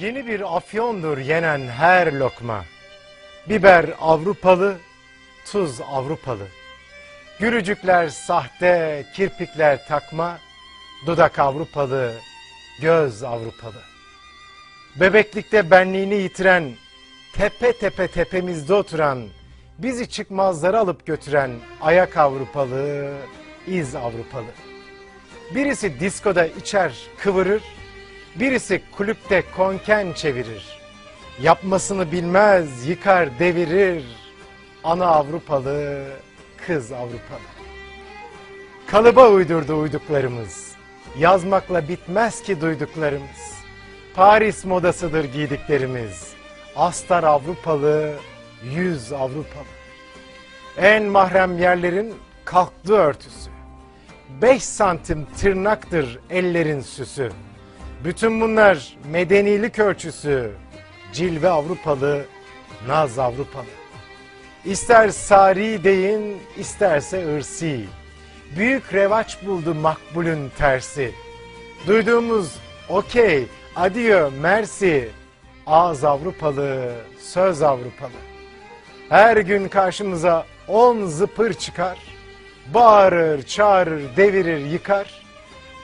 Yeni bir afyondur yenen her lokma. Biber Avrupalı, tuz Avrupalı. Gülücükler sahte, kirpikler takma. Dudak Avrupalı, göz Avrupalı. Bebeklikte benliğini yitiren, tepe tepe tepemizde oturan, bizi çıkmazlara alıp götüren ayak Avrupalı, iz Avrupalı. Birisi diskoda içer, kıvırır, birisi kulüpte konken çevirir. Yapmasını bilmez, yıkar, devirir. Ana Avrupalı, kız Avrupalı. Kalıba uydurdu uyduklarımız. Yazmakla bitmez ki duyduklarımız. Paris modasıdır giydiklerimiz. Astar Avrupalı, yüz Avrupalı. En mahrem yerlerin kalktı örtüsü. Beş santim tırnaktır ellerin süsü. Bütün bunlar medenilik ölçüsü. Cilve Avrupalı, naz Avrupalı. İster sari deyin, isterse ırsi. Büyük revaç buldu makbulün tersi. Duyduğumuz okey, adiyo, mersi. Ağız Avrupalı, söz Avrupalı. Her gün karşımıza on zıpır çıkar. Bağırır, çağırır, devirir, yıkar.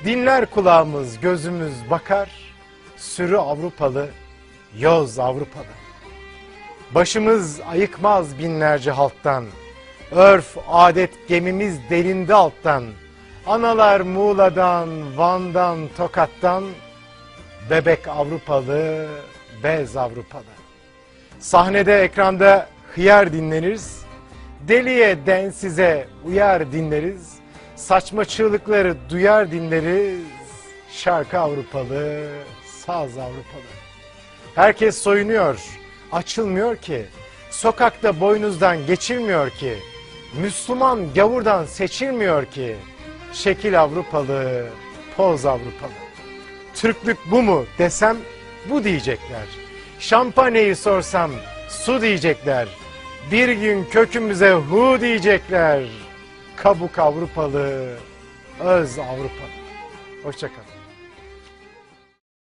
Dinler kulağımız, gözümüz bakar. Sürü Avrupalı, yoz Avrupalı. Başımız ayıkmaz binlerce halktan. Örf, adet gemimiz derinde alttan. Analar Muğla'dan, Van'dan, Tokat'tan. Bebek Avrupalı, bez Avrupalı. Sahnede, ekranda hıyar dinleniriz. Deliye, densize uyar dinleriz. Saçma çığlıkları duyar dinleriz. Şarkı Avrupalı, saz Avrupalı. Herkes soyunuyor, açılmıyor ki. Sokakta boynuzdan geçilmiyor ki. Müslüman gavurdan seçilmiyor ki. Şekil Avrupalı, poz Avrupalı. Türklük bu mu desem bu diyecekler. Şampanyayı sorsam su diyecekler. Bir gün kökümüze hu diyecekler. Kabuk Avrupalı, öz Avrupalı. Hoşçakalın.